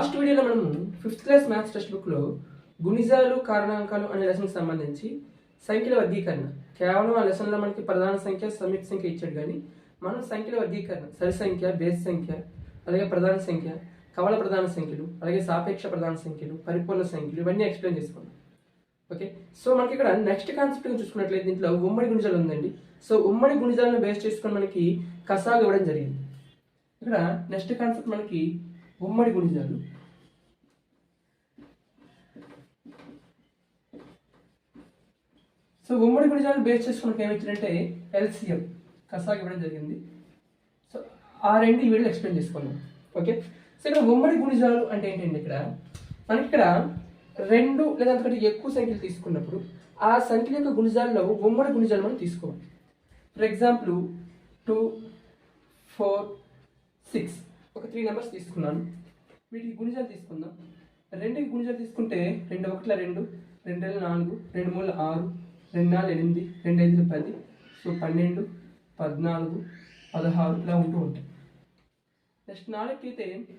Last వీడియోలో మనము fifth class maths text బుక్లో గుణిజాలు కారణాంకాలు అనే లెసన్కి సంబంధించి సంఖ్యల వర్గీకరణ. కేవలం ఆ లెసన్లో మనకి ప్రధాన సంఖ్య సమీప సంఖ్య ఇచ్చాడు కానీ మనం సంఖ్యల వర్గీకరణ సరి సంఖ్య బేస్ సంఖ్య అలాగే ప్రధాన సంఖ్య కవల ప్రధాన సంఖ్యలు అలాగే సాపేక్ష ప్రధాన సంఖ్యలు పరిపూర్ణ సంఖ్యలు ఇవన్నీ ఎక్స్ప్లెయిన్ చేసుకున్నాం. ఓకే సో మనకి ఇక్కడ నెక్స్ట్ కాన్సెప్ట్ చూసుకున్నట్లయితే దీంట్లో ఉమ్మడి గుణిజాలు ఉందండి. సో ఉమ్మడి గుణిజాలను బేస్ చేసుకొని మనకి కసాలు ఇవ్వడం జరిగింది. ఇక్కడ నెక్స్ట్ కాన్సెప్ట్ మనకి ఉమ్మడి గుణిజాలు. సో ఉమ్మడి గుణిజాలను బేస్ చేసుకుని ఏమి ఇచ్చారంటే ఎల్సిఎం కసాకి ఇవ్వడం జరిగింది. సో ఆ రెండు ఈ వీడియో ఎక్స్ప్లెయిన్ చేసుకున్నాం ఓకే? సో ఇక్కడ ఉమ్మడి గుణిజాలు అంటే ఏంటండి ఇక్కడ? మనకి ఇక్కడ రెండు లేదా అంతకంటే ఎక్కువ సంఖ్యలు తీసుకున్నప్పుడు ఆ సంఖ్యల యొక్క గుణిజాల్లో ఉమ్మడి గుణిజాలు మనం తీసుకోవాలి. For example two four six ఒక త్రీ నెంబర్స్ తీసుకున్నాను. వీటికి గుణిజాలు తీసుకుందాం. రెండుకి గుణిజాలు తీసుకుంటే రెండు ఒకట్ల రెండు రెండు వేల నాలుగు రెండు మూడు ఆరు రెండు నాలుగు ఎనిమిది రెండు ఐదు పది సో పన్నెండు పద్నాలుగు పదహారు ఇలా ఉంటూ ఉంటాయి. నెక్స్ట్ నాలుగుకైతే అయితే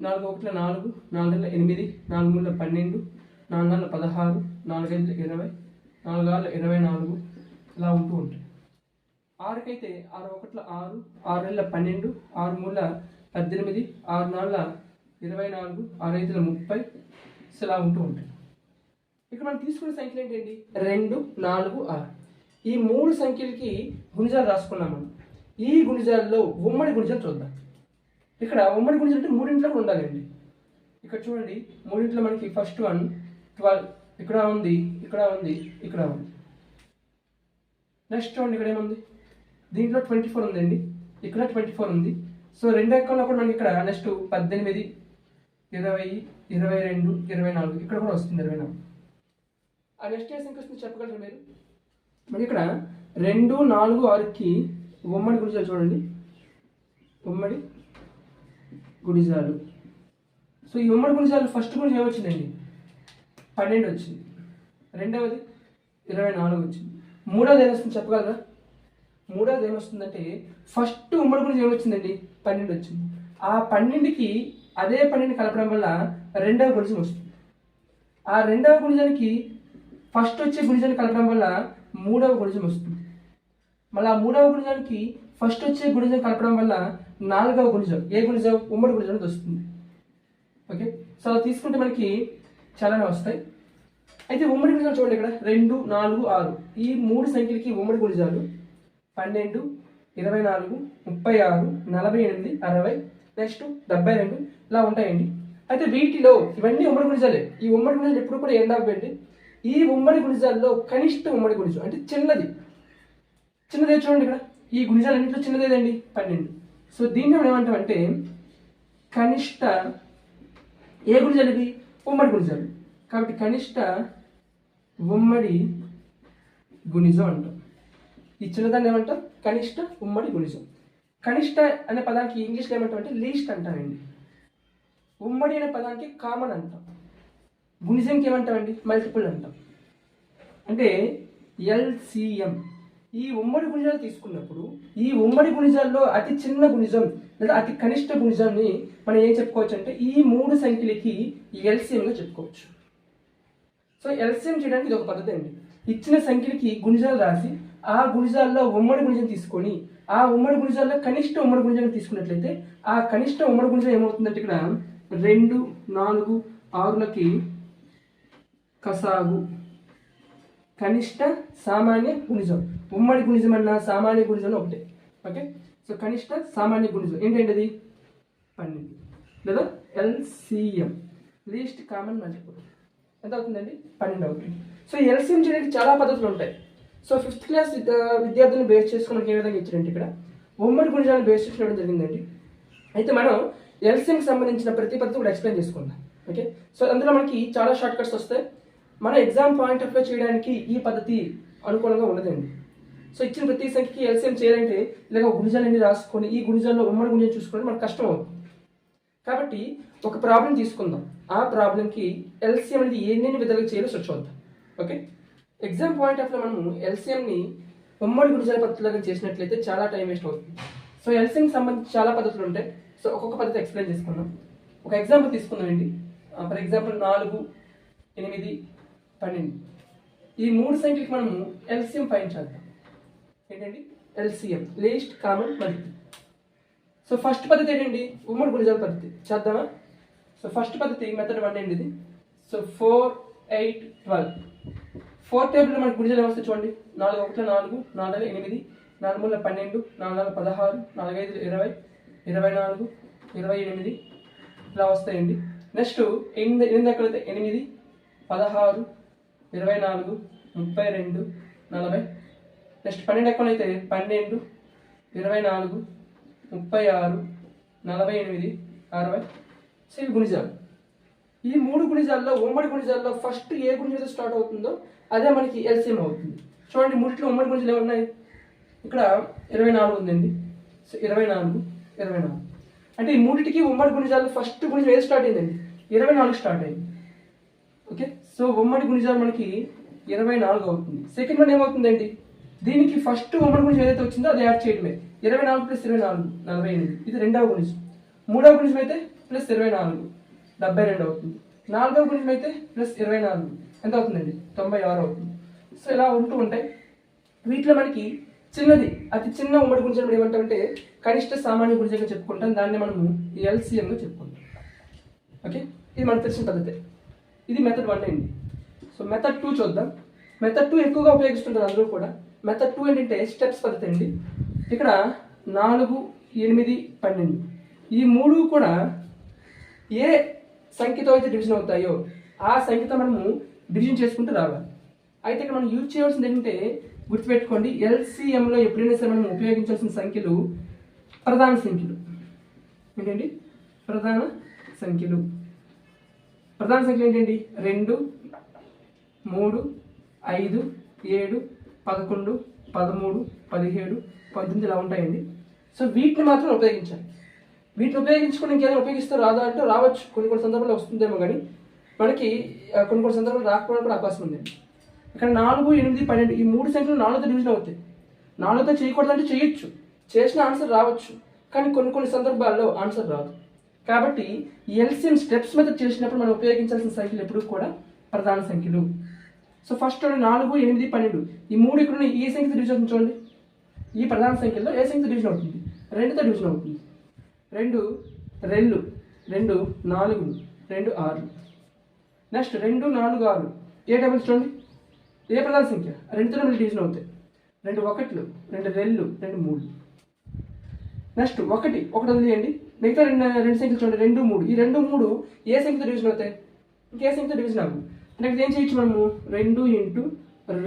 నాలుగు ఒకటిల నాలుగు నాలుగు ఎనిమిది నాలుగు మూడుల పన్నెండు నాలుగు నాలుగు పదహారు నాలుగైదుల ఇరవై నాలుగు ఆరుల ఇరవై నాలుగు ఇలా ఉంటూ ఉంటాయి. ఆరుకైతే ఆరు ఒకట్ల ఆరు ఆరు నెలల పన్నెండు ఆరు మూల పద్దెనిమిది ఆరు నాలుగుల ఇరవై నాలుగు ఆరు ఐదుల ముప్పై ఇలా ఉంటూ ఉంటాయి. ఇక్కడ మనం తీసుకునే సంఖ్యలు ఏంటండి? రెండు నాలుగు ఆరు. ఈ మూడు సంఖ్యలకి గుణిజాలు రాసుకున్నాం మనం. ఈ గుణిజాల్లో ఉమ్మడి గుణిజాలు చూద్దాం. ఇక్కడ ఉమ్మడి గుణిజాలు అంటే మూడింట్లో కూడా ఉండాలండి. ఇక్కడ చూడండి మూడింట్లో మనకి ఫస్ట్ వన్ ట్వెల్వ్ ఇక్కడ ఉంది ఇక్కడ ఉంది ఇక్కడ ఉంది. నెక్స్ట్ చూడండి ఇక్కడ ఏముంది? దీంట్లో ట్వంటీ ఫోర్ ఉందండి. ఇక్కడ ట్వంటీ ఫోర్ ఉంది. సో రెండు అకౌంట్లో కూడా మనకి ఇక్కడ నెక్స్ట్ పద్దెనిమిది ఇరవై ఇరవై రెండు ఇరవై నాలుగు. ఇక్కడ కూడా వస్తుంది ఇరవై నాలుగు. ఆ నెక్స్ట్ ఏ సంఖ్య చెప్పగలరు మీరు? మనకి ఇక్కడ రెండు నాలుగు ఆరుకి ఉమ్మడి గుడిజాలు చూడండి. ఉమ్మడి గుడిజాలు. సో ఈ ఉమ్మడి గుడిజాలు ఫస్ట్ గురించి ఏమొచ్చిందండి పన్నెండు వచ్చింది. రెండవది ఇరవై నాలుగు వచ్చింది. మూడవది ఏమొస్తుంది చెప్పగలరా? మూడవది ఏమొస్తుందంటే ఫస్ట్ ఉమ్మడి గురించి ఏమొచ్చిందండి? పన్నెండు వచ్చింది. ఆ పన్నెండుకి అదే పన్నెండు కలపడం వల్ల రెండవ గుణిజం వస్తుంది. ఆ రెండవ గుణిజానికి ఫస్ట్ వచ్చే గుణిజాన్ని కలపడం వల్ల మూడవ గుణిజం వస్తుంది. మళ్ళీ ఆ మూడవ గుణిజానికి ఫస్ట్ వచ్చే గుణిజం కలపడం వల్ల నాలుగవ గుణిజం ఏ గుణిజం ఉమ్మడి గుణిజం అనేది వస్తుంది. ఓకే? సో అలా తీసుకుంటే మనకి చాలానే వస్తాయి. అయితే ఉమ్మడి గుణిజాలు చూడండి ఇక్కడ. రెండు నాలుగు ఆరు. ఈ మూడు సంఖ్యలకి ఉమ్మడి గుణిజాలు పన్నెండు ఇరవై నాలుగు ముప్పై ఆరు నలభై ఎనిమిది అరవై నెక్స్ట్ డెబ్బై రెండు ఇలా ఉంటాయండి. అయితే వీటిలో ఇవన్నీ ఉమ్మడి గుణిజాలే ఈ ఉమ్మడి గుణిజాలు ఎప్పుడు కూడా ఎండ్ ఆగిపోయింది ఈ ఉమ్మడి గుణిజాల్లో కనిష్ట ఉమ్మడి గుణిజం అంటే చిన్నది. చిన్నదే చూడండి ఇక్కడ. ఈ గుణిజాలన్నింటిలో చిన్నదేదండి పన్నెండు. సో దీన్ని మనం ఏమంటామంటే కనిష్ట ఏ గుణిజాలు ఇది ఉమ్మడి గుణిజాలు కాబట్టి కనిష్ట ఉమ్మడి గుణిజం అంటాం. ఈ చిన్నదాన్ని ఏమంటాం? కనిష్ట ఉమ్మడి గుణిజం కనిష్ట అనే పదానికి ఇంగ్లీష్లో ఏమంటాం అంటే లీస్ట్ అంటామండి ఉమ్మడి అనే పదానికి కామన్ అంటాం. గుణిజంకి ఏమంటామండి మల్టిపుల్ అంటాం. అంటే ఎల్సిఎం. ఈ ఉమ్మడి గుణిజాలు తీసుకున్నప్పుడు ఈ ఉమ్మడి గుణిజాల్లో అతి చిన్న గుణిజం లేదా అతి కనిష్ట గుణిజాన్ని మనం ఏం చెప్పుకోవచ్చు అంటే ఈ మూడు సంఖ్యలకి ఎల్సిఎంగా చెప్పుకోవచ్చు. సో ఎల్సిఎం చేయడానికి ఇది ఒక పద్ధతి అండి. ఇచ్చిన సంఖ్యలకి గుణిజాలు రాసి ఆ గుణిజాల్లో ఉమ్మడి గుణిజం తీసుకొని ఆ ఉమ్మడి గుణిజాల్లో కనిష్ట ఉమ్మడి గుణిజం తీసుకున్నట్లయితే ఆ కనిష్ట ఉమ్మడి గుణిజం ఏమవుతుందంటే ఇక్కడ రెండు నాలుగు ఆరులకి కసాగు కనిష్ట సామాన్య గుణిజం. ఉమ్మడి గుణిజం అన్న సామాన్య గుణిజం ఒకటే. ఓకే? సో కనిష్ట సామాన్య గుణిజం. ఏంటంటే అది పన్నెండు. లేదా ఎల్సిఎం. Least common multiple. ఎంత అవుతుందండి పన్నెండు అవుతుంది సో ఎల్సిఎం చేయడానికి చాలా పద్ధతులు ఉంటాయి. సో ఫిఫ్త్ క్లాస్ విద్యార్థులను బేస్ చేసుకుని ఏ విధంగా ఇచ్చారంటే ఇక్కడ ఉమ్మడి గుణిజాన్ని బేస్ చేసుకోవడం జరిగిందండి. అయితే మనం ఎల్సిఎంకి సంబంధించిన ప్రతి పద్ధతి కూడా ఎక్స్ప్లెయిన్ చేసుకుందాం. ఓకే? సో అందులో మనకి చాలా షార్ట్ కట్స్ వస్తాయి. మన ఎగ్జామ్ పాయింట్ ఆఫ్ వ్యూ చేయడానికి ఈ పద్ధతి అనుకూలంగా ఉండదండి సో ఇచ్చిన ప్రతి సంఖ్యకి ఎల్సిఎం చేయాలంటే ఇలాగ గుణిజాలన్నీ రాసుకొని ఈ గుణిజాల్లో ఉమ్మడి గుణిజం చూసుకోవడం మనకు కష్టం అవుతుంది. కాబట్టి ఒక ప్రాబ్లం తీసుకుందాం. ఆ ప్రాబ్లంకి ఎల్సిఎం అనేది ఎన్నెన్ని విధాలుగా చేయాలో సో చూద్దాం. ఓకే ఎగ్జామ్ పాయింట్ ఆఫ్లో మనము ఎల్సిఎంని ఉమ్మడి గుణిజాల పద్ధతిలాగా చేసినట్లయితే చాలా టైం వేస్ట్ అవుతుంది. సో ఎల్సిఎం సంబంధించి చాలా పద్ధతులు ఉంటాయి. సో ఒక్కొక్క పద్ధతి ఎక్స్ప్లెయిన్ చేసుకుందాం. ఒక ఎగ్జాంపుల్ తీసుకుందామండి ఫర్ ఎగ్జాంపుల్ నాలుగు ఎనిమిది పన్నెండు. ఈ మూడు సంఖ్యలకు మనము ఎల్సిఎం ఫైన్ చేద్దాం. ఏంటండి? ఎల్సిఎం లేస్ట్ కామన్ పద్ధతి సో ఫస్ట్ పద్ధతి ఏంటండి? ఉమ్మడి గుణిజాల పద్ధతి. చేద్దామా? సో ఫస్ట్ పద్ధతి మెథడ్ వన్ అండి ఇది? So four eight twelve four table మనకి గుణిజాలు ఏమొస్తే చూడండి. నాలుగు ఒకటి నాలుగు నాలుగు ఎనిమిది నాలుగు మూల పన్నెండు నాలుగు నాలుగు పదహారు నాలుగు ఐదు ఇరవై ఇరవై నాలుగు ఇరవై ఎనిమిది. ఇలా వస్తాయండి. నెక్స్ట్ ఎనిమిది ఎనిమిది ఎక్కడైతే? ఎనిమిది పదహారు ఇరవై నాలుగు ముప్పై రెండు నలభై. నెక్స్ట్ పన్నెండు ఎక్కడైతే పన్నెండు ఇరవై నాలుగు ముప్పై ఆరు నలభై ఎనిమిది అరవై. సో ఇవి గుణిజాలు. ఈ మూడు గుణిజాల్లో ఉమ్మడి గుణిజాల్లో ఫస్ట్ ఏ గుణిజాలు స్టార్ట్ అవుతుందో అదే మనకి ఎల్సిఎం అవుతుంది. చూడండి మూడిట్లో ఉమ్మడి గుణిజాలు ఏమున్నాయి? ఇక్కడ ఇరవై నాలుగు ఉందండి. సో ఇరవై నాలుగు ఇరవై నాలుగు అంటే ఈ మూడిటికి ఉమ్మడి గుణిజాలు ఫస్ట్ గుణిజం ఏది స్టార్ట్ అయిందండి? ఇరవై నాలుగు స్టార్ట్ అయింది. ఓకే? సో ఉమ్మడి గుణిజాలు మనకి ఇరవై నాలుగు అవుతుంది. సెకండ్ వన్ ఏమవుతుందండి? దీనికి ఫస్ట్ ఉమ్మడి గుణిజం ఏదైతే వచ్చిందో అది యాడ్ చేయడమే. ఇరవై నాలుగు ప్లస్ ఇరవై నాలుగు నలభై ఎనిమిది. ఇది రెండవ గుణిజం. మూడవ గుణిజం అయితే ప్లస్ ఇరవై నాలుగు డెబ్బై రెండు అవుతుంది. నాలుగవ గుణిజం అయితే ప్లస్ ఇరవై నాలుగు. ఎంత అవుతుందండి? తొంభై ఆరు అవుతుంది. సో ఇలా ఉంటూ ఉంటాయి వీటిలో మనకి చిన్నది అతి చిన్న ఉమ్మడి గుణిజం ఏమంటామంటే కనిష్ట సామాన్య గుణిజంగా చెప్పుకుంటాం. దాన్ని మనము ఎల్సిఎంగా చెప్పుకుంటాం. ఓకే ఇది మనకు తెలిసిన పద్ధతి. ఇది మెథడ్ వన్ అండి సో మెథడ్ టూ చూద్దాం. మెథడ్ టూ ఎక్కువగా ఉపయోగిస్తుంటారు అందరూ కూడా. మెథడ్ టూ ఏంటంటే స్టెప్స్ పద్ధతి అండి. ఇక్కడ నాలుగు ఎనిమిది పన్నెండు. ఈ మూడు కూడా ఏ సంఖ్యతో అయితే డివిజన్ అవుతాయో ఆ సంఖ్యతో మనము డివిజన్ చేసుకుంటూ రావాలి. అయితే ఇక్కడ మనం యూజ్ చేయాల్సింది ఏంటంటే గుర్తుపెట్టుకోండి ఎల్సిఎంలో ఎప్పుడైనా సరే మనం ఉపయోగించాల్సిన సంఖ్యలు ప్రధాన సంఖ్యలు. ఏంటండి? ప్రధాన సంఖ్యలు. ప్రధాన సంఖ్యలు ఏంటండి? రెండు మూడు ఐదు ఏడు పదకొండు పదమూడు పదిహేడు పంతొమ్మిది ఇలా ఉంటాయండి. సో వీటిని మాత్రం ఉపయోగించాలి. వీటిని ఉపయోగించుకుని ఇంకేదైనా ఉపయోగిస్తే రాదా అంటే రావచ్చు. కొన్ని కొన్ని సందర్భాల్లో వస్తుందేమో కానీ మనకి కొన్ని కొన్ని సందర్భాలు రాకపోవడం కూడా అవకాశం ఉంది ఇక్కడ నాలుగు ఎనిమిది పన్నెండు ఈ మూడు సంఖ్యలు నాలుగుతో డివిజన్ అవుతాయి. నాలుగుతో చేయకూడదంటే చేయొచ్చు. చేసిన ఆన్సర్ రావచ్చు. కానీ కొన్ని కొన్ని సందర్భాల్లో ఆన్సర్ రాదు. కాబట్టి ఎల్సిఎం స్టెప్స్ మెథడ్ చేసినప్పుడు మనం ఉపయోగించాల్సిన సంఖ్యలు ఎప్పుడు కూడా ప్రధాన సంఖ్యలు. సో ఫస్ట్ నాలుగు ఎనిమిది పన్నెండు. ఈ మూడు ఇక్కడ ఉన్న ఏ సంఖ్యతో డివిజన్ అవుతుంది చూడండి. ఈ ప్రధాన సంఖ్యలో ఏ సంఖ్యతో డివిజన్ అవుతుంది? రెండుతో డివిజన్ అవుతుంది. రెండు రెండు రెండు నాలుగు రెండు ఆరు. నెక్స్ట్ రెండు నాలుగు ఆరు. ఏ టేబుల్స్ చూడండి? ఏ ప్రధాన సంఖ్య? రెండుతో రెండు డివిజన్ అవుతాయి. రెండు ఒకట్లు రెండు రెళ్ళు రెండు మూడు. నెక్స్ట్ ఒకటి ఒకటి వదిలేయండి. మిగతా రెండు రెండు సంఖ్యలు చూడండి. రెండు మూడు. ఈ రెండు మూడు ఏ సంఖ్యతో డివిజన్ అవుతాయి? ఇంకే సంఖ్యతో డివిజన్ అవ్వు నెక్స్ట్ ఏం చేయొచ్చు మనము? రెండు ఇంటూ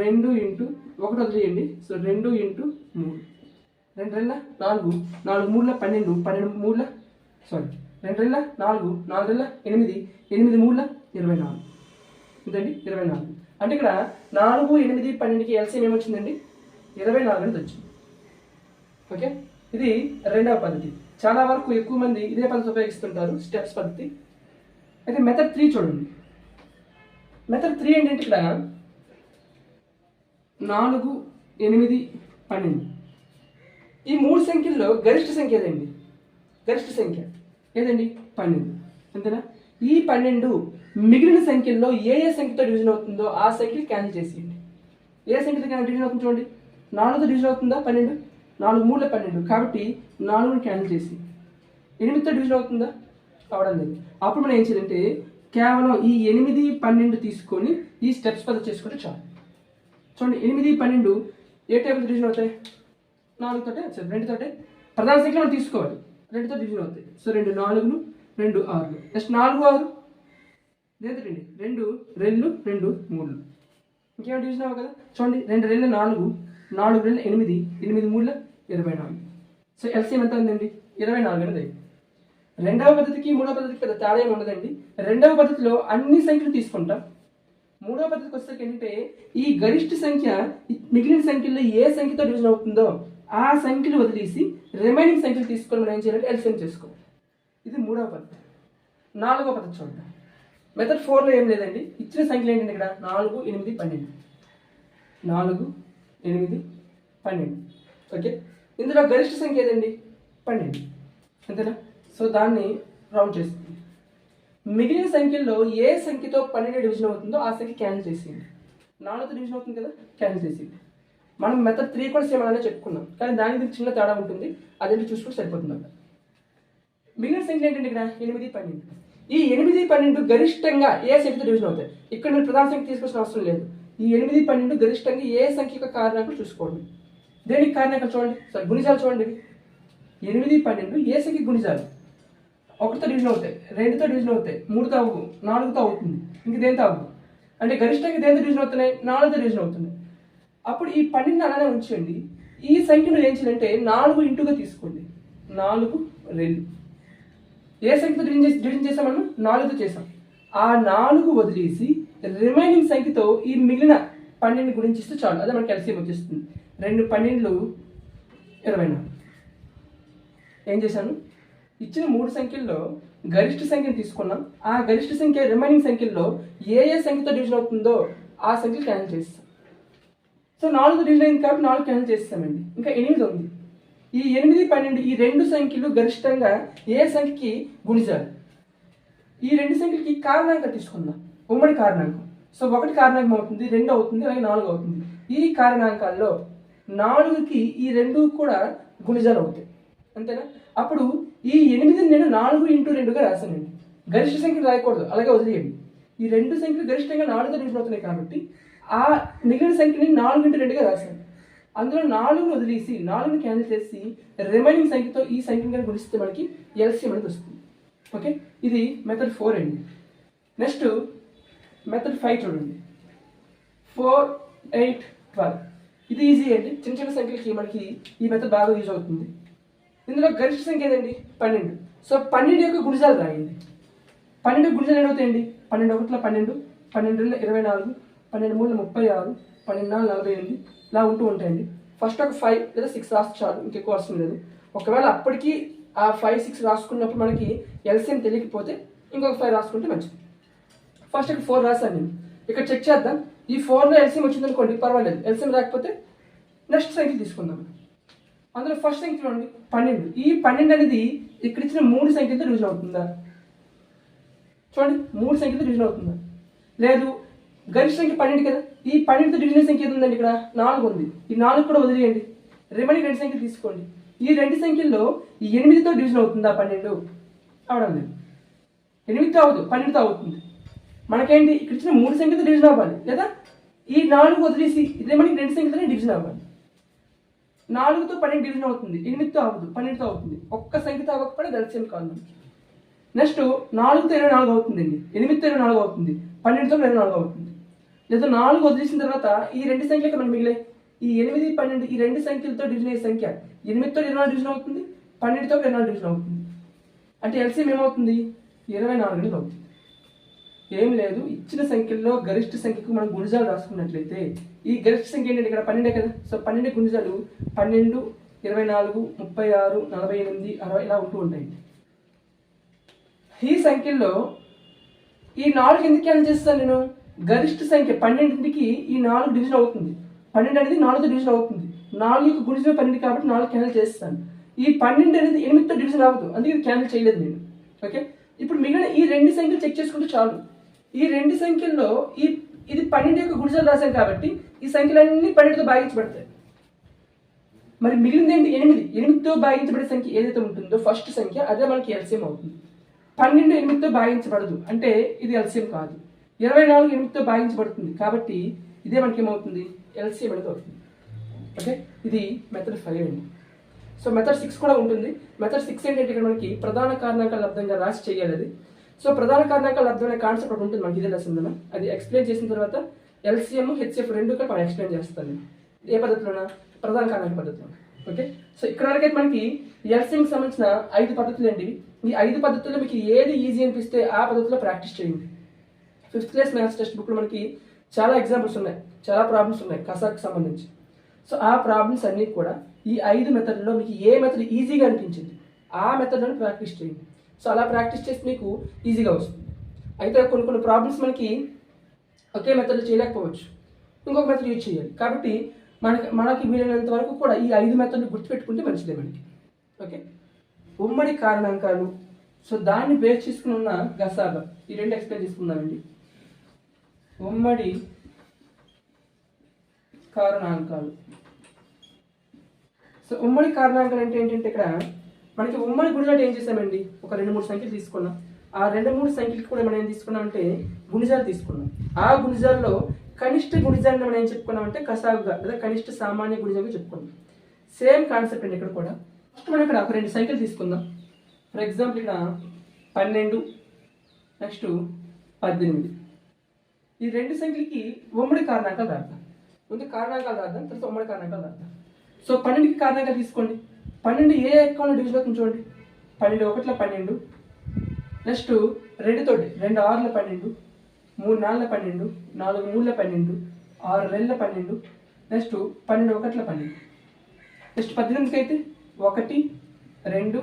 రెండు ఇంటూ ఒకటి వదిలేయండి. సో రెండు ఇంటూ మూడు. రెండు రెండుల నాలుగు. నాలుగు మూడుల? పన్నెండు. పన్నెండు మూడుల? సారీ రెండు రెండుల నాలుగు. నాలుగు రెండుల ఎనిమిది. ఎనిమిది మూడుల? ఇరవై నాలుగు. ఇదండి ఇరవై నాలుగు. అంటే ఇక్కడ నాలుగు ఎనిమిది పన్నెండుకి ఎల్సీఎం ఏమొచ్చిందండి? ఇరవై నాలుగు అనేది వచ్చింది ఓకే? ఇది రెండవ పద్ధతి చాలా వరకు ఎక్కువ మంది ఇదే పద్ధతి ఉపయోగిస్తుంటారు స్టెప్స్ పద్ధతి. అయితే మెథడ్ త్రీ చూడండి. మెథడ్ త్రీ ఏంటంటే ఇక్కడ నాలుగు ఎనిమిది పన్నెండు. ఈ మూడు సంఖ్యల్లో గరిష్ట సంఖ్య ఏదండి? గరిష్ట సంఖ్య ఏదండి? పన్నెండు. అంతేనా? ఈ పన్నెండు మిగిలిన సంఖ్యల్లో ఏ ఏ సంఖ్యతో డివిజన్ అవుతుందో ఆ సంఖ్య క్యాన్సిల్ చేసేయండి. ఏ సంఖ్యతో క్యాన్సిల్ డివిజన్ అవుతుంది చూడండి? నాలుగుతో డివిజన్ అవుతుందా? పన్నెండు. నాలుగు మూడుల పన్నెండు. కాబట్టి నాలుగుని క్యాన్సిల్ చేసి. ఎనిమిదితో డివిజన్ అవుతుందా? అవడం లేదు. అప్పుడు మనం ఏం చేయాలంటే కేవలం ఈ ఎనిమిది పన్నెండు తీసుకొని ఈ స్టెప్స్ పద్ధతి చేసుకుంటే చాలు. చూడండి ఎనిమిది పన్నెండు ఏ టేబుల్ డివిజన్ అవుతాయి? నాలుగుతోటే సరే రెండుతోటే ప్రధాన సంఖ్యలు మనం తీసుకోవాలి. రెండుతో డివిజన్ అవుతాయి. సో రెండు నాలుగులు రెండు ఆరులు నెక్స్ట్ నాలుగు ఆరు? లేదు రెండు రెండు రెండు రెండు మూడు ఇంకేమో డివిజన్ అవ్వ కదా? చూడండి రెండు రెండు నాలుగు నాలుగు రెండు ఎనిమిది. ఎనిమిది మూడుల ఇరవై నాలుగు. సో ఎల్సీఎం ఎంత ఉందండి? ఇరవై నాలుగు అనేది రెండవ పద్ధతికి మూడవ పద్ధతికి పెద్ద తేడా ఏమి ఉండదండి. రెండవ పద్ధతిలో అన్ని సంఖ్యలు తీసుకుంటాం. మూడవ పద్ధతికి వచ్చేసరికి ఏంటంటే ఈ గరిష్ట సంఖ్య మిగిలిన సంఖ్యల్లో ఏ సంఖ్యతో డివిజన్ అవుతుందో ఆ సంఖ్యలు వదిలేసి రిమైనింగ్ సంఖ్యలు తీసుకొని మనం ఏం చేయాలంటే ఎల్సిఎం చేసుకోవాలి. ఇది మూడవ పద్ధతి. నాలుగవ పద్ధతి చూద్దాం. మెథడ్ ఫోర్లో ఏం లేదండి. ఇచ్చిన సంఖ్యలు ఏంటంటే ఇక్కడ? నాలుగు ఎనిమిది పన్నెండు. నాలుగు ఎనిమిది పన్నెండు. ఓకే ఇందులో గరిష్ట సంఖ్య ఏదండి? పన్నెండు. అంతేనా? సో దాన్ని రౌండ్ చేస్తుంది. మిగిలిన సంఖ్యల్లో ఏ సంఖ్యతో పన్నెండు డివిజన్ అవుతుందో ఆ సంఖ్య క్యాన్సిల్ చేసింది. నాలుగుతో డివిజన్ అవుతుంది కదా క్యాన్సిల్ చేసింది. మనం మెథడ్ త్రీ కూడా సేమ్ అలానే చెప్పుకున్నాం. కానీ దానికి చిన్న తేడా ఉంటుంది. అదేంటి చూసుకుంటే సరిపోతుంది అక్కడ మిగిలిన సంఖ్య ఏంటంటే ఇక్కడ? ఎనిమిది పన్నెండు. ఈ ఎనిమిది పన్నెండు గరిష్టంగా ఏ సంఖ్యతో డివిజన్ అవుతాయి? ఇక్కడ మీరు ప్రధాన సంఖ్య తీసుకొచ్చిన అవసరం లేదు. ఈ ఎనిమిది పన్నెండు గరిష్టంగా ఏ సంఖ్య కారణాలు చూసుకోండి. దేనికి కారణాలు చూడండి? సారీ గుణిజాలు చూడండి. ఎనిమిది పన్నెండు ఏసీకి గుణిజాలు. ఒకటితో డివిజన్ అవుతాయి రెండుతో డివిజన్ అవుతాయి మూడుతో అవ్వు నాలుగుతో అవుతుంది. ఇంక దేంతో అవ్వు అంటే గరిష్టంగా దేంతో డివిజన్ అవుతున్నాయి? నాలుగుతో డివిజన్ అవుతున్నాయి. అప్పుడు ఈ పన్నెండు అలానే ఉంచండి. ఈ సంఖ్యను ఏం చేయాలంటే నాలుగు ఇంటుగా తీసుకోండి. నాలుగు రెండు. ఏ సంఖ్యతో డివిజన్ చేసి డివిజన్ చేసాం మనం? నాలుగుతో చేసాం. ఆ నాలుగు వదిలేసి రిమైనింగ్ సంఖ్యతో ఈ మిగిలిన పన్నెండు గురించి ఇస్తే చాలు. అదే మనకి ఎల్సీఎం వచ్చేస్తుంది. రెండు పన్నెండులు ఇరవై నాలుగు ఏం చేశాను? ఇచ్చిన మూడు సంఖ్యల్లో గరిష్ట సంఖ్యను తీసుకున్నాం. ఆ గరిష్ట సంఖ్య రిమైనింగ్ సంఖ్యల్లో ఏ ఏ సంఖ్యతో డివిజన్ అవుతుందో ఆ సంఖ్య క్యాన్సిల్ చేస్తాం సో నాలుగు డివిజన్ అయింది కాబట్టి నాలుగు క్యాన్సిల్ చేస్తామండి ఇంకా ఎనిమిది ఉంది. ఈ ఎనిమిది పన్నెండు ఈ రెండు సంఖ్యలు గరిష్టంగా ఏ సంఖ్యకి గుణించాలి? ఈ రెండు సంఖ్యలకి కారణాంకం తీసుకుందాం. ఉమ్మడి కారణాంకం. సో ఒకటి కారణాంకం అవుతుంది రెండు అవుతుంది అలాగే నాలుగు అవుతుంది. ఈ కారణాంకాల్లో నాలుగుకి ఈ రెండు కూడా గుణిజాలు అవుతాయి. అంతేనా? అప్పుడు ఈ ఎనిమిదిని నేను నాలుగు ఇంటూ రెండుగా రాశానండి. గరిష్ట సంఖ్యలు రాయకూడదు అలాగే వదిలేయండి. ఈ రెండు సంఖ్యలు గరిష్టంగా నాలుగుతో డివిజన్ అవుతున్నాయి కాబట్టి ఆ మిగిలిన సంఖ్యని నాలుగు ఇంటూ రెండుగా రాశాను. అందులో నాలుగును వదిలేసి నాలుగుని క్యాన్సిల్ చేసి రిమైనింగ్ సంఖ్యతో ఈ సంఖ్యను కనుక గుణిస్తే మనకి ఎల్సిఎం అనేది వస్తుంది. ఓకే ఇది మెథడ్ ఫోర్ అండి. నెక్స్ట్ మెథడ్ ఫైవ్ చూడండి. ఫోర్ ఎయిట్ ట్వెల్వ్ ఇది ఈజీ అండి. చిన్న చిన్న సంఖ్యలకి మనకి ఈ మెథడ్ బాగా యూజ్ అవుతుంది. ఇందులో గరిష్ట సంఖ్య ఏదండి? పన్నెండు. సో పన్నెండు యొక్క గుణిజాలు రాయండి. పన్నెండు గుణిజాలు ఏమవుతాయండి పన్నెండు ఒకటిలో పన్నెండు పన్నెండు రెండులో ఇరవై నాలుగు పన్నెండు మూడు ముప్పై ఆరు పన్నెండు నాలుగు నలభై ఎనిమిది ఇలా ఉంటూ ఉంటాయండి. ఫస్ట్ ఒక ఫైవ్ లేదా సిక్స్ రాస్తే చాలు ఇంకెక్కువ అవసరం లేదు. ఒకవేళ అప్పటికి ఆ ఫైవ్ సిక్స్ రాసుకున్నప్పుడు మనకి ఎల్సిఎం తెలియకపోతే ఇంకొక ఫైవ్ రాసుకుంటే మంచిది. ఫస్ట్ ఒక ఫోర్ రాశాను నేను. ఇక్కడ చెక్ చేద్దాం. ఈ ఫోర్లో ఎల్సిఎం వచ్చింది అనుకోండి పర్వాలేదు. ఎల్సిఎం రాకపోతే నెక్స్ట్ సంఖ్య తీసుకుందాం. అందులో ఫస్ట్ సంఖ్య చూడండి పన్నెండు. ఈ పన్నెండు అనేది ఇక్కడ ఇచ్చిన మూడు సంఖ్యలతో డివిజన్ అవుతుందా? చూడండి మూడు సంఖ్యతో డివిజన్ అవుతుందా? లేదు. గరిష్ట సంఖ్య పన్నెండు కదా. ఈ పన్నెండుతో డివిజన్ సంఖ్య ఏది ఉందండి ఇక్కడ? నాలుగు ఉంది. ఈ నాలుగు కూడా వదిలేయండి. రిమైనింగ్ రెండు సంఖ్యలు తీసుకోండి. ఈ రెండు సంఖ్యల్లో ఈ ఎనిమిదితో డివిజన్ అవుతుందా పన్నెండు? అవడం లేదు. ఎనిమిదితో అవుతుంది పన్నెండుతో అవుతుంది. మనకేంటి? ఇక్కడ ఇచ్చిన మూడు సంఖ్యతో డివిజన్ అవ్వాలి లేదా? ఈ నాలుగు వదిలేసి ఇదే మనకి రెండు సంఖ్యలనే డివిజన్ అవ్వాలి. నాలుగుతో పన్నెండు డివిజన్ అవుతుంది ఎనిమిదితో అవ్వదు పన్నెండుతో అవుతుంది. ఒక్క సంఖ్యతో అవ్వకపోతే దర్శనం కాదు నెక్స్ట్ నాలుగుతో ఇరవై నాలుగు అవుతుందండి. ఎనిమిదితో ఇరవై నాలుగు అవుతుంది పన్నెండుతో ఇరవై నాలుగు అవుతుంది. లేదా నాలుగు వదిలేసిన తర్వాత ఈ రెండు సంఖ్యలు మనం మిగిలే. ఈ ఎనిమిది పన్నెండు ఈ రెండు సంఖ్యలతో డివిజన్ అయ్యే సంఖ్య ఎనిమిదితో ఇరవై నాలుగు డివిజన్ అవుతుంది పన్నెండుతో ఇరవై నాలుగు డివిజన్ అవుతుంది. అంటే ఎల్సీఎం ఏమవుతుంది? ఇరవై నాలుగు అనేది అవుతుంది. ఏం లేదు. ఇచ్చిన సంఖ్యలో గరిష్ట సంఖ్యకు మనం గుణిజాలు రాసుకున్నట్లయితే ఈ గరిష్ట సంఖ్య ఏంటంటే ఇక్కడ పన్నెండే కదా? సో పన్నెండు గుణిజాలు పన్నెండు ఇరవై నాలుగు ముప్పై ఆరు నలభై ఎనిమిది అరవై ఇలా ఉంటూ ఉంటాయి. ఈ సంఖ్యల్లో ఈ నాలుగు ఎందుకు క్యాన్సిల్ చేస్తాను నేను? గరిష్ట సంఖ్య పన్నెండింటికి ఈ నాలుగు డివిజన్ అవుతుంది. పన్నెండు అనేది నాలుగుతో డివిజన్ అవుతుంది. నాలుగు యొక్క గుణిజం పన్నెండు కాబట్టి నాలుగు క్యాన్సిల్ చేస్తాను. ఈ పన్నెండు అనేది ఎనిమిదితో డివిజన్ అవ్వదు. అందుకే క్యాన్సిల్ చేయలేదు నేను. ఓకే ఇప్పుడు మిగిలిన ఈ రెండు సంఖ్యలు చెక్ చేసుకుంటే చాలు. ఈ రెండు సంఖ్యల్లో ఈ ఇది పన్నెండు యొక్క గుణిజాలు రాశాం కాబట్టి ఈ సంఖ్యలన్నీ పన్నెండుతో భాగించబడతాయి. మరి మిగిలింది ఏంటి? ఎనిమిది. ఎనిమిదితో భాగించబడే సంఖ్య ఏదైతే ఉంటుందో ఫస్ట్ సంఖ్య అదే మనకి ఎల్సియం అవుతుంది. పన్నెండు ఎనిమిదితో భాగించబడదు. అంటే ఇది ఎల్సియం కాదు. ఇరవై నాలుగు ఎనిమిదితో భాగించబడుతుంది. కాబట్టి ఇదే మనకి ఏమవుతుంది? ఎల్సియం అనేది అవుతుంది. ఓకే? ఇది మెథడ్ ఫైవ్ అండి. సో మెథడ్ సిక్స్ కూడా ఉంటుంది. మెథడ్ సిక్స్ ఏంటంటే ఇక్కడ మనకి ప్రధాన కారణాంకాల లబ్ధంగా రాసి చేయాలి అది. సో ప్రధాన కారణాలు లబ్ధం కాన్సెప్ట్ ఒకటి ఉంటుంది మనకి ఇదే లెసన్ అది ఎక్స్ప్లెయిన్ చేసిన తర్వాత ఎల్సిఎం హెచ్ఎఫ్ రెండు కూడా మనం ఎక్స్ప్లెయిన్ చేస్తాను ఏ పద్ధతిలోనా? ప్రధాన కారణాల పద్ధతిలో ఓకే సో ఇక్కడ వరకైతే మనకి ఎల్సిఎంకి సంబంధించిన ఐదు పద్ధతులు అండి ఈ ఐదు పద్ధతుల్లో మీకు ఏది ఈజీ అనిపిస్తే ఆ పద్ధతిలో ప్రాక్టీస్ చేయండి. ఫిఫ్త్ క్లాస్ మ్యాథ్స్ టెక్స్ట్ బుక్లో మనకి చాలా ఎగ్జాంపుల్స్ ఉన్నాయి. చాలా ప్రాబ్లమ్స్ ఉన్నాయి కసాకి సంబంధించి. సో ఆ ప్రాబ్లమ్స్ అన్నీ కూడా ఈ ఐదు మెథడ్లో మీకు ఏ మెథడ్ ఈజీగా అనిపించింది? ఆ మెథడ్లను ప్రాక్టీస్ చేయండి. సో అలా ప్రాక్టీస్ చేస్తే మీకు ఈజీగా వస్తుంది. అయితే కొన్ని కొన్ని ప్రాబ్లమ్స్ మనకి ఒకే మెథడ్ చేయలేకపోవచ్చు. ఇంకొక మెథడ్ యూజ్ చేయాలి. కాబట్టి మనకి మనకి వీలైనంత వరకు కూడా ఈ ఐదు మెథడ్లు గుర్తుపెట్టుకుంటే మంచిదే మనకి. ఓకే? ఉమ్మడి కారణాంకాలు. సో దాన్ని బేస్ చేసుకుని ఉన్న గసాబా. ఈ రెండు ఎక్స్ప్లెయిన్ చేసుకుందామండి. ఉమ్మడి కారణాంకాలు. సో ఉమ్మడి కారణాంకాలు అంటే ఏంటంటే ఇక్కడ మనకి ఉమ్మడి గుడిజాట ఏం చేసామండి ఒక రెండు మూడు సంఖ్యలు తీసుకున్నాం. ఆ రెండు మూడు సంఖ్యలకి కూడా మనం ఏం తీసుకున్నాం అంటే గుణిజాలు తీసుకున్నాం. ఆ గుణిజాల్లో కనిష్ట గుణిజాన్ని మనం ఏం చెప్పుకున్నామంటే కసాగుగా లేదా కనిష్ట సామాన్య గుణిజంగా చెప్పుకున్నాం. సేమ్ కాన్సెప్ట్ అండి ఇక్కడ కూడా. ఫస్ట్ మనం ఇక్కడ ఒక రెండు సంఖ్యలు తీసుకుందాం. ఫర్ ఎగ్జాంపుల్ ఇక్కడ పన్నెండు నెక్స్ట్ పద్దెనిమిది. ఈ రెండు సంఖ్యలకి ఉమ్మడి కారణాంకాలు రాద్దాం. ముందు కారణాంకాలు రాద్దాం తర్వాత ఉమ్మడి కారణాంకాలు రాద్దాం. సో పన్నెండుకి కారణాంకాలు తీసుకోండి. పన్నెండు ఏ అకౌంట్లో డివిజన్ చూడండి. పన్నెండు ఒకటిలో పన్నెండు. నెక్స్ట్ రెండుతోటి రెండు ఆరుల పన్నెండు మూడు నాలుగుల పన్నెండు నాలుగు మూడుల పన్నెండు ఆరు రెండుల పన్నెండు నెక్స్ట్ పన్నెండు ఒకట్ల పన్నెండు. నెక్స్ట్ పద్దెనిమిదికి అయితే ఒకటి రెండు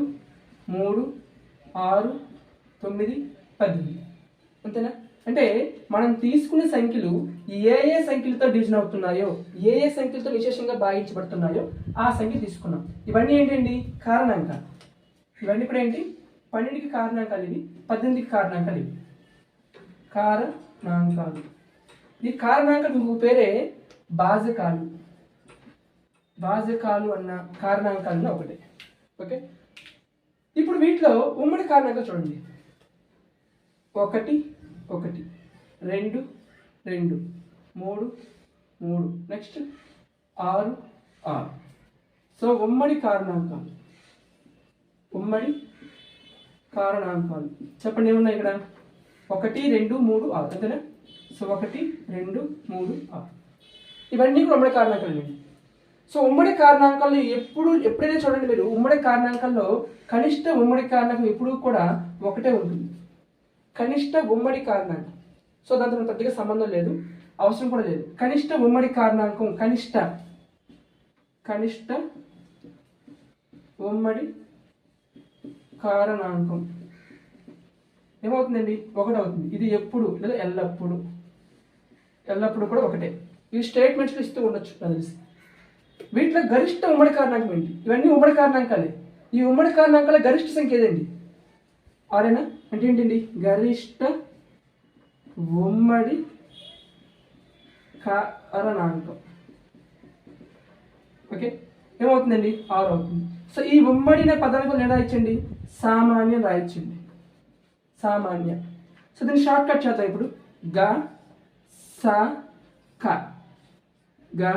మూడు ఆరు తొమ్మిది పద్దెనిమిది. అంతేనా? అంటే మనం తీసుకునే సంఖ్యలు ఏ ఏ సంఖ్యలతో డివిజన్ అవుతున్నాయో ఏ ఏ సంఖ్యలతో విశేషంగా భాగించబడుతున్నాయో ఆ సంఖ్య తీసుకున్నాం. ఇవన్నీ ఏంటండి? కారణాంకాలు. ఇవన్నీ ఇప్పుడు ఏంటి? పన్నెండుకి కారణాంకాలు ఇవి పద్దెనిమిదికి కారణాంకాలు ఇవి. కారణాంకాలు. ఈ కారణాంకాలు ఇంకొక పేరే బాజకాలు. బాజకాలు అన్న కారణాంకాలు ఒకటే. ఓకే? ఇప్పుడు వీటిలో ఉమ్మడి కారణాంకాలు చూడండి. ఒకటి ఒకటి రెండు రెండు మూడు మూడు నెక్స్ట్ ఆరు ఆరు. సో ఉమ్మడి కారణాంకాలు. ఉమ్మడి కారణాంకాలు. చెప్పండి ఏమున్నాయి ఇక్కడ? ఒకటి రెండు మూడు ఆరు. అంతేనా? సో ఒకటి రెండు మూడు ఆరు. ఇవన్నీ కూడా ఉమ్మడి కారణాంకాలు అండి. సో ఉమ్మడి కారణాంకాలు ఎప్పుడు ఎప్పుడైనా చూడండి మీరు ఉమ్మడి కారణాంకాల్లో కనిష్ట ఉమ్మడి కారణాంకం ఎప్పుడూ కూడా ఒకటే ఉంటుంది. కనిష్ట ఉమ్మడి కారణాంకం. సో దాంతో పెద్దగా సంబంధం లేదు అవసరం కూడా లేదు. కనిష్ట ఉమ్మడి కారణాంకం కనిష్ట కనిష్ట ఉమ్మడి కారణాంకం. ఏమవుతుందండి? ఒకటి అవుతుంది ఇది ఎప్పుడు లేదా ఎల్లప్పుడు. ఎల్లప్పుడు కూడా ఒకటే. ఈ స్టేట్మెంట్స్ ఇస్తూ ఉండొచ్చు నాకు తెలిసి. వీటిలో గరిష్ట ఉమ్మడి కారణాంకం ఏంటి? ఇవన్నీ ఉమ్మడి కారణాంకాలే. ఈ ఉమ్మడి కారణాంకాల గరిష్ట సంఖ్య ఏదండి? ఆరేనా అంటే ఏంటండి? గరిష్ట ఉమ్మడి కారణాంకం ఓకే? ఏమవుతుందండి? ఆరు అవుతుంది సో ఈ ఉమ్మడి పదాలకు నేను రాయించండి సామాన్యం రాయించండి సామాన్య. సో దీన్ని షార్ట్ కట్ చేద్దాం ఇప్పుడు. గ స క. గ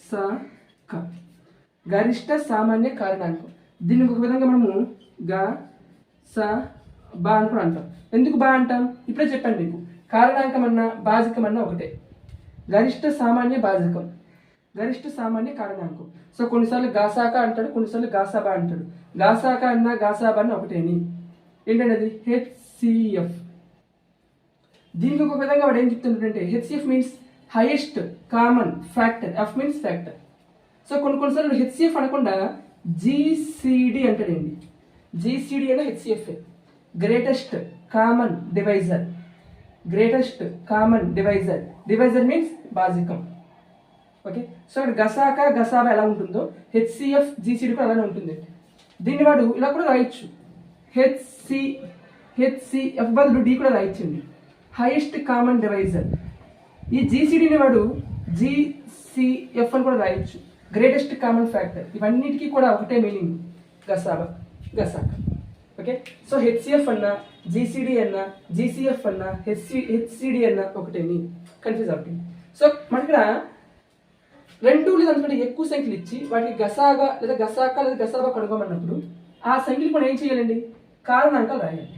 స క. గరిష్ట సామాన్య కారణాంకం దీన్ని ఒక విధంగా మనము గ స బా అని కూడా అంటాం. ఎందుకు బా అంటాం? ఇప్పుడే చెప్పాను మీకు. కారణాంకం అన్నా బాజకం అన్నా ఒకటే. గరిష్ట సామాన్య బాజకం. గరిష్ట సామాన్య కారణాంకం. సో కొన్నిసార్లు గాసాక అంటాడు కొన్నిసార్లు గాసాబా అంటాడు. గాసాక అన్న గాసాబా అన్న ఒకటేని. ఏంటంటే అది హెచ్సిఎఫ్. దీనికి ఒక విధంగా వాడు ఏం చెప్తుంటాడంటే HCF means highest common factor F means factor so కొన్ని కొన్నిసార్లు హెచ్సిఎఫ్ అనకుండా జీసీడి అంటాడండి జీసీడి అనే హెచ్సిఎఫ్ఏ greatest common divisor greatest common divisor divisor means బాజికం. Okay so ఇక్కడ గసాక గసాబ ఎలా ఉంటుందో? హెచ్సిఎఫ్ జీసీడీ కూడా అలానే ఉంటుంది. దీన్ని వాడు ఇలా కూడా రాయొచ్చు. హెచ్సి హెచ్సిఎఫ్ బదులు డి కూడా రాయించండి హైయెస్ట్ కామన్ డివైజర్ ఈ జీసీడీని వాడు జీసీఎఫ్ అని కూడా రాయొచ్చు. గ్రేటెస్ట్ కామన్ ఫ్యాక్టర్ ఇవన్నిటికీ కూడా ఒకటే మీనింగ్ గసాబ గసాక. ఓకే సో హెచ్సిఎఫ్ అన్న జీసీడీ అన్న జీసీఎఫ్ అన్న హెచ్సి హెచ్సిడి అన్న ఒకటేని కన్ఫ్యూజ్ అవుతుంది. సో మన ఇక్కడ రెండు లేదా అంతకంటే ఎక్కువ సంఖ్యలు ఇచ్చి వాటికి గసాగా లేదా గసాక లేదా గసాబా కనుగొమన్నప్పుడు ఆ సంఖ్యలు మనం ఏం చేయాలండి? కారణాంకాలు రాయాలి.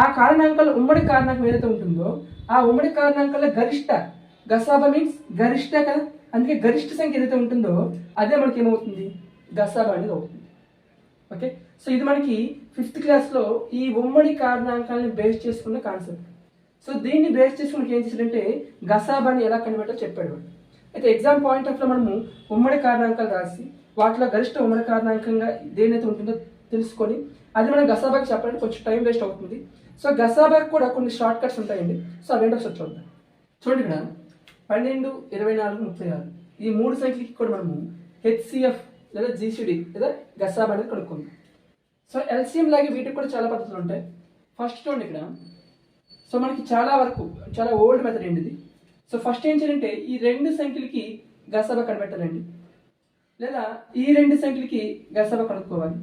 ఆ కారణాంకాలు ఉమ్మడి కారణాంకం ఏదైతే ఉంటుందో ఆ ఉమ్మడి కారణాంకాల గరిష్ట గసాబా మీన్స్ గరిష్ట కదా? అందుకే గరిష్ట సంఖ్య ఏదైతే ఉంటుందో అదే మనకి ఏమవుతుంది గసాబా అనేది అవుతుంది. ఓకే సో ఇది మనకి ఫిఫ్త్ క్లాస్లో ఈ ఉమ్మడి కారణాంకాలను బేస్ చేసుకున్న కాన్సెప్ట్ సో దీన్ని బేస్ చేసుకుని ఏం చేశాడంటే గసాబాని ఎలా కనిపెట్టో చెప్పాడు. అయితే ఎగ్జామ్ పాయింట్ ఆఫ్లో మనము ఉమ్మడి కారణాంకాలు రాసి వాటిలో గరిష్ట ఉమ్మడి కారణాంకంగా దేనైతే ఉంటుందో తెలుసుకొని అది మనం గసాబాకి చెప్పడానికి కొంచెం టైం వేస్ట్ అవుతుంది. సో గసాబాకి కూడా కొన్ని షార్ట్ కట్స్ ఉంటాయండి సో అవేంటో ఒకసారి చూద్దాం. చూడండి ఇక్కడ. పన్నెండు ఇరవై నాలుగు ముప్పై ఆరు. ఈ మూడు సంఖ్యలకి కూడా మనము హెచ్సిఎఫ్ లేదా జీసీడీ లేదా గసాబా అనేది కనుక్కుందాం. సో ఎల్సిఎం లాగే వీటికి కూడా చాలా పద్ధతులు ఉంటాయి. ఫస్ట్ చూడండి ఇక్కడ. సో మనకి చాలా వరకు చాలా ఓల్డ్ మెథడ్ అండి ఇది? సో ఫస్ట్ ఏం చేయాలంటే ఈ రెండు సంఖ్యలకి గసబ కనిపెట్టాలండి. లేదా ఈ రెండు సంఖ్యలకి గసబ కనుక్కోవాలి.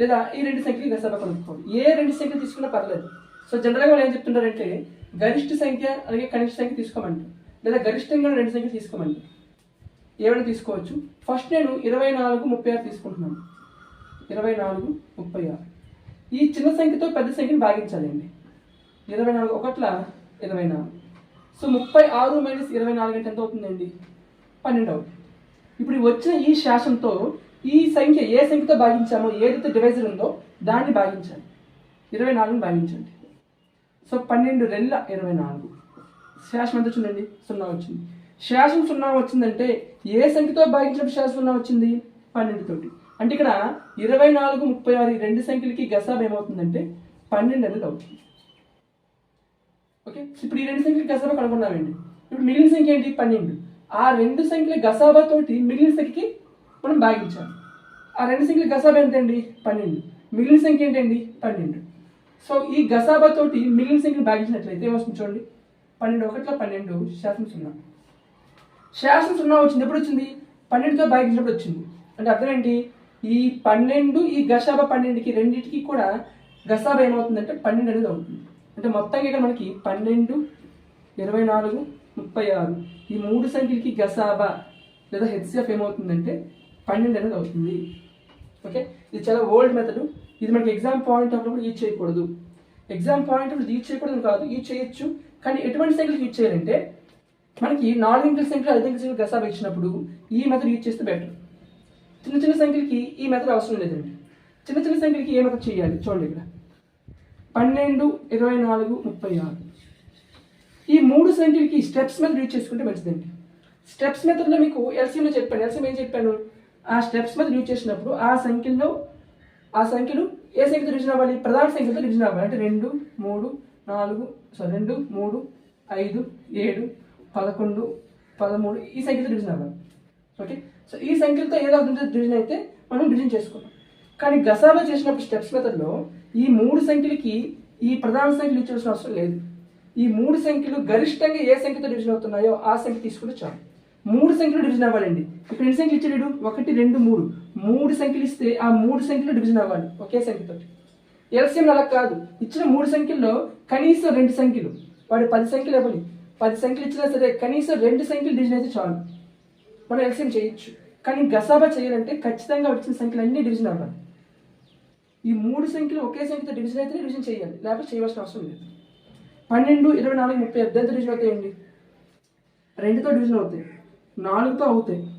లేదా ఈ రెండు సంఖ్యలకి గసబ కనుక్కోవాలి. ఏ రెండు సంఖ్యలు తీసుకున్నా పర్లేదు. సో జనరల్గా వాళ్ళు ఏం చెప్తుంటారంటే గరిష్ట సంఖ్య అలాగే కనిష్ట సంఖ్య తీసుకోమంటారు. లేదా గరిష్టంగా రెండు సంఖ్యలు తీసుకోమంటారు. ఏమైనా తీసుకోవచ్చు? ఫస్ట్ నేను ఇరవై నాలుగు ముప్పై ఆరు తీసుకుంటున్నాను. ఇరవై నాలుగు ముప్పై ఆరు. ఈ చిన్న సంఖ్యతో పెద్ద సంఖ్యను భాగించాలండి. ఇరవై నాలుగు ఒకట్ల ఇరవై నాలుగు. సో ముప్పై ఆరు మైనస్ ఇరవై నాలుగు అంటే ఎంత అవుతుందండి? పన్నెండు అవుతుంది. ఇప్పుడు వచ్చిన ఈ శాసంతో ఈ సంఖ్య ఏ సంఖ్యతో భాగించామో ఏదైతే డివైజర్ ఉందో దాన్ని భాగించాలి. ఇరవై నాలుగుని భాగించండి. సో పన్నెండు రెళ్ళ ఇరవై నాలుగు. శాసనం ఎంత వచ్చిందండి? సున్నా వచ్చింది. శాసనం సున్నా వచ్చిందంటే ఏ సంఖ్యతో భాగించినప్పుడు శాసనం వచ్చింది? పన్నెండు తోటి అంటే ఇక్కడ ఇరవై నాలుగు ముప్పై ఆరు ఈ రెండు సంఖ్యలకి గసాబ్ ఏమవుతుందంటే పన్నెండు అనేది అవుతుంది. ఓకే? ఇప్పుడు ఈ రెండు సంఖ్యలు గసాబా కనుగొన్నామండి ఇప్పుడు మిగిలిన సంఖ్య ఏంటి? పన్నెండు. ఆ రెండు సంఖ్యల గసాబాతోటి మిగిలిన సంఖ్యకి మనం భాగించాలి. ఆ రెండు సంఖ్యల గసాబా ఎంతండి? పన్నెండు. మిగిలిన సంఖ్య ఏంటండి? పన్నెండు. సో ఈ గసాబాతోటి మిగిలిన సంఖ్యను భాగించినట్లయితే వస్తుంది చూడండి? పన్నెండు ఒకట్ల పన్నెండు శాతం సున్నా. శాసనం సున్నా వచ్చింది. ఎప్పుడు వచ్చింది? పన్నెండుతో భాగించినప్పుడు వచ్చింది. అంటే అర్థం ఏంటి? ఈ పన్నెండు ఈ గసాబా పన్నెండుకి రెండింటికి కూడా గసాబ ఏమవుతుందంటే పన్నెండు అనేది అవుతుంది. అంటే మొత్తంగా ఇక్కడ మనకి పన్నెండు ఇరవై నాలుగు ముప్పై ఆరు. ఈ మూడు సంఖ్యలకి గసాబ లేదా హెచ్సిఎఫ్ ఏమవుతుందంటే పన్నెండు అనేది అవుతుంది. ఓకే? ఇది చాలా ఓల్డ్ మెథడ్ ఇది మనకి ఎగ్జామ్ పాయింట్ అప్పుడు యూజ్ చేయకూడదు. ఎగ్జామ్ పాయింట్ అప్పుడు యూజ్ చేయకూడదు కాదు యూజ్ చేయొచ్చు. కానీ ఎటువంటి సంఖ్యలకు యూజ్ చేయాలంటే మనకి నాలుగు అంకెల సంఖ్యలు ఐదు అంకెల సంఖ్యలు గసాబా ఇచ్చినప్పుడు ఈ మెథడ్ యూజ్ చేస్తే బెటర్ చిన్న చిన్న సంఖ్యలకి ఈ మెథడ్ అవసరం లేదండి. చిన్న చిన్న సంఖ్యలకి ఏ మెథడ్ చేయాలి? చూడండి ఇక్కడ. పన్నెండు ఇరవై నాలుగు ముప్పై ఆరు. ఈ మూడు సంఖ్యలకి స్టెప్స్ మెథడ్ యూజ్ చేసుకుంటే మంచిదండి. స్టెప్స్ మెథడ్లో మీకు ఎల్సీఎంలో చెప్పాను. ఎల్సీఎం ఏం చెప్పాను? ఆ స్టెప్స్ మెథడ్ యూజ్ చేసినప్పుడు ఆ సంఖ్యలో ఆ సంఖ్యలు ఏ సంఖ్యతో డివిజన్ అవ్వాలి? ప్రధాన సంఖ్యతో డివిజన్ అవ్వాలి. అంటే రెండు మూడు నాలుగు సారీ రెండు మూడు ఐదు ఏడు పదకొండు పదమూడు ఈ సంఖ్యతో డివిజన్ అవ్వాలి. ఓకే సో ఈ సంఖ్యలతో ఏదో ఒకటి డివిజన్ అయితే మనం డివిజన్ చేసుకుంటాం. కానీ గసాలో చేసినప్పుడు స్టెప్స్ మెథడ్లో ఈ మూడు సంఖ్యలకి ఈ ప్రధాన సంఖ్యలు ఇచ్చాల్సిన అవసరం లేదు. ఈ మూడు సంఖ్యలు గరిష్టంగా ఏ సంఖ్యతో డివిజన్ అవుతున్నాయో ఆ సంఖ్య తీసుకుంటే చాలు. మూడు సంఖ్యలు డివిజన్ అవ్వాలండి. ఇక్కడ ఎన్ని సంఖ్యలు ఇచ్చాడు ఒకటి రెండు మూడు. మూడు సంఖ్యలు ఇస్తే ఆ మూడు సంఖ్యలు డివిజన్ అవ్వాలి ఒకే సంఖ్యతో ఎల్సిఎం అలా కాదు. ఇచ్చిన మూడు సంఖ్యల్లో కనీసం రెండు సంఖ్యలు. వాడు పది సంఖ్యలు ఇవ్వాలి. పది సంఖ్యలు ఇచ్చినా సరే కనీసం రెండు సంఖ్యలు డివిజన్ అయితే చాలు. మనం ఎల్సిఎం చేయొచ్చు. కానీ గసాబా చేయాలంటే ఖచ్చితంగా వచ్చిన సంఖ్యలు అన్నీ డివిజన్ అవ్వాలి. ఈ మూడు సంఖ్యలు ఒకే సంఖ్యతో డివిజన్ అయితే డివిజన్ చేయాలి. లేకపోతే చేయవలసిన అవసరం లేదు. పన్నెండు ఇరవై నాలుగు ముప్పై ఎంత డివిజన్ అవుతాయండి రెండుతో డివిజన్ అవుతాయి. నాలుగుతో అవుతాయి.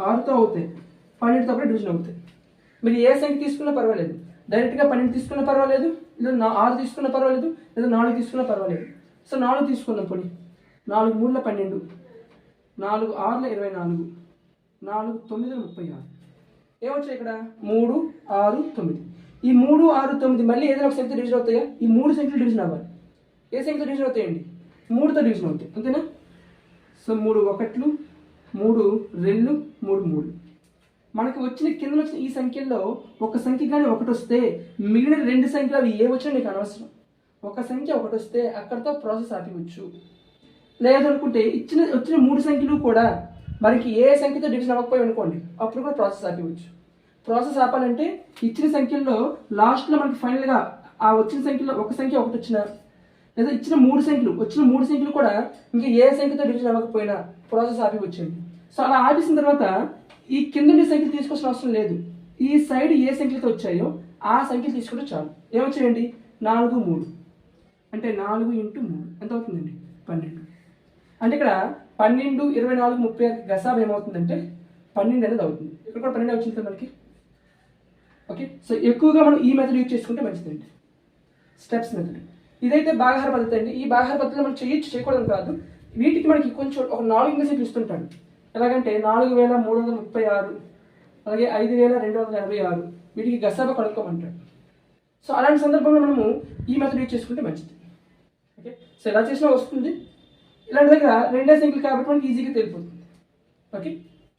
ఆరుతో అవుతాయి. పన్నెండుతో కూడా డివిజన్ అవుతాయి. మీరు ఏ సంఖ్య తీసుకున్నా పర్వాలేదు. డైరెక్ట్గా పన్నెండు తీసుకున్నా పర్వాలేదు. లేదా నా ఆరు తీసుకున్నా పర్వాలేదు. లేదా నాలుగు తీసుకున్నా పర్వాలేదు. సో నాలుగు తీసుకుందాం పోనీ. నాలుగు మూడుల పన్నెండు. నాలుగు ఆరుల ఇరవై నాలుగు. నాలుగు తొమ్మిది ముప్పై ఆరు. ఏమొచ్చాయి ఇక్కడ? మూడు ఆరు తొమ్మిది. ఈ మూడు ఆరు తొమ్మిది మళ్ళీ ఏదైనా ఒక సంఖ్య డివిజన్ అవుతాయా? ఈ మూడు సంఖ్యలు డివిజన్ అవ్వాలి. ఏ సంఖ్యతో డివిజన్ అవుతాయండి? మూడుతో డివిజన్ అవుతాయి. అంతేనా? సో మూడు ఒకట్లు మూడు రెండు మూడు మూడు. మనకు వచ్చిన కింద వచ్చిన ఈ సంఖ్యల్లో ఒక సంఖ్య కానీ ఒకటి వస్తే మిగిలిన రెండు సంఖ్యలు అవి ఏ వచ్చినా నీకు అనవసరం? ఒక సంఖ్య ఒకటి వస్తే అక్కడితో ప్రాసెస్ ఆపివచ్చు లేదనుకుంటే ఇచ్చిన వచ్చిన మూడు సంఖ్యలు కూడా మనకి ఏ సంఖ్యతో డివిజన్ అవ్వకపోయి అనుకోండి అప్పుడు కూడా ప్రాసెస్ ఆపివచ్చు ప్రాసెస్ ఆపాలంటే ఇచ్చిన సంఖ్యల్లో లాస్ట్లో మనకి ఫైనల్గా ఆ వచ్చిన సంఖ్యలో ఒక సంఖ్య ఒకటి వచ్చిన లేదా ఇచ్చిన మూడు సంఖ్యలు వచ్చిన మూడు సంఖ్యలు కూడా ఇంకా ఏ సంఖ్యతో డివిజన్ అవ్వకపోయినా ప్రాసెస్ ఆపి వచ్చింది సో అలా ఆపేసిన తర్వాత ఈ కింద సంఖ్యలు తీసుకోవాల్సిన అవసరం లేదు. ఈ సైడ్ ఏ సంఖ్యలతో వచ్చాయో ఆ సంఖ్యలు తీసుకుంటే చాలు. ఏమొచ్చాయండి? నాలుగు మూడు. అంటే నాలుగు ఇంటూ మూడు. ఎంత అవుతుందండి? పన్నెండు. అంటే ఇక్కడ పన్నెండు ఇరవై నాలుగు ముప్పై ఆరు గసాబ్ ఏమవుతుందంటే పన్నెండు అనేది అవుతుంది. ఇక్కడ కూడా పన్నెండు వచ్చింది కదా మనకి? ఓకే సో ఎక్కువగా మనం ఈ మెథడ్ యూజ్ చేసుకుంటే మంచిదండి. స్టెప్స్ మెథడ్ ఇదైతే బాగాహార పద్ధతి అండి. ఈ బాగాహార పద్ధతిలో మనం చేయొచ్చు చేయకూడదు కాదు. వీటికి మనకి కొంచెం ఒక నాలుగు ఇంగ్లీష్ ఇస్తుంటాడు ఎలాగంటే నాలుగు వేల మూడు వందల ముప్పై ఆరు అలాగే ఐదు వేల రెండు వందల ఎనభై ఆరు. వీటికి గసాబ కనుక్కోమంటాడు సో అలాంటి సందర్భంలో మనము ఈ మెథడ్ యూజ్ చేసుకుంటే మంచిది. ఓకే సో ఎలా చేసినా వస్తుంది. ఇలాంటి దగ్గర రెండే సింగిల్ కాబట్టి మనకి ఈజీగా తెలిపోతుంది. ఓకే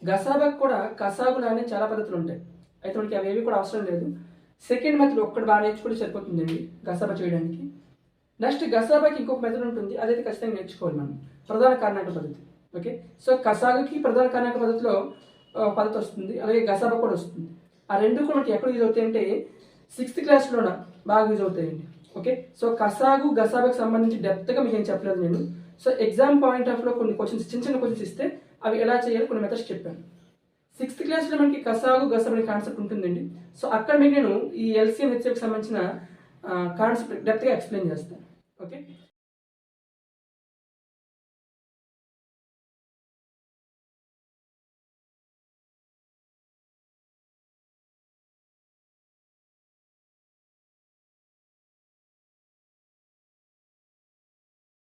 గసాబాకు కూడా కసాగులు అనే చాలా పద్ధతులు ఉంటాయి. అయితే మనకి అవి కూడా అవసరం లేదు. సెకండ్ మెథడ్ ఒక్కటి బాగా నేర్చుకుంటే సరిపోతుందండి గసాబా చేయడానికి. నెక్స్ట్ గసాబాకి ఇంకొక మెథడ్ ఉంటుంది. అదైతే ఖచ్చితంగా నేర్చుకోవాలి మనం. ప్రధాన కర్ణాటక పద్ధతి. ఓకే సో కసాగుకి ప్రధాన కర్ణాటక పద్ధతిలో పద్ధతి వస్తుంది. అలాగే గసాబా కూడా వస్తుంది. ఆ రెండు కూడా మనకి ఎక్కడ యూజ్ అవుతాయి అంటే సిక్స్త్ క్లాస్లోన బాగా యూజ్ అవుతాయండి. ఓకే సో కసాగు గసాబాకి సంబంధించి డెప్త్గా మీకు ఏం చెప్పలేదు నేను. సో ఎగ్జామ్ పాయింట్ ఆఫ్లో కొన్ని క్వశ్చన్స్ చిన్న చిన్న క్వశ్చన్స్ ఇస్తే అవి ఎలా చేయాలి కొన్ని మెథడ్స్ చెప్పాను. సిక్స్త్ క్లాస్లో మనకి కసాగు గసబ్ అనే కాన్సెప్ట్ ఉంటుందండి. సో అక్కడ మీకు నేను ఈ ఎల్సీఎం హెచ్ఎఫ్కి సంబంధించిన కాన్సెప్ట్ డెప్త్గా ఎక్స్ప్లెయిన్ చేస్తాను. ఓకే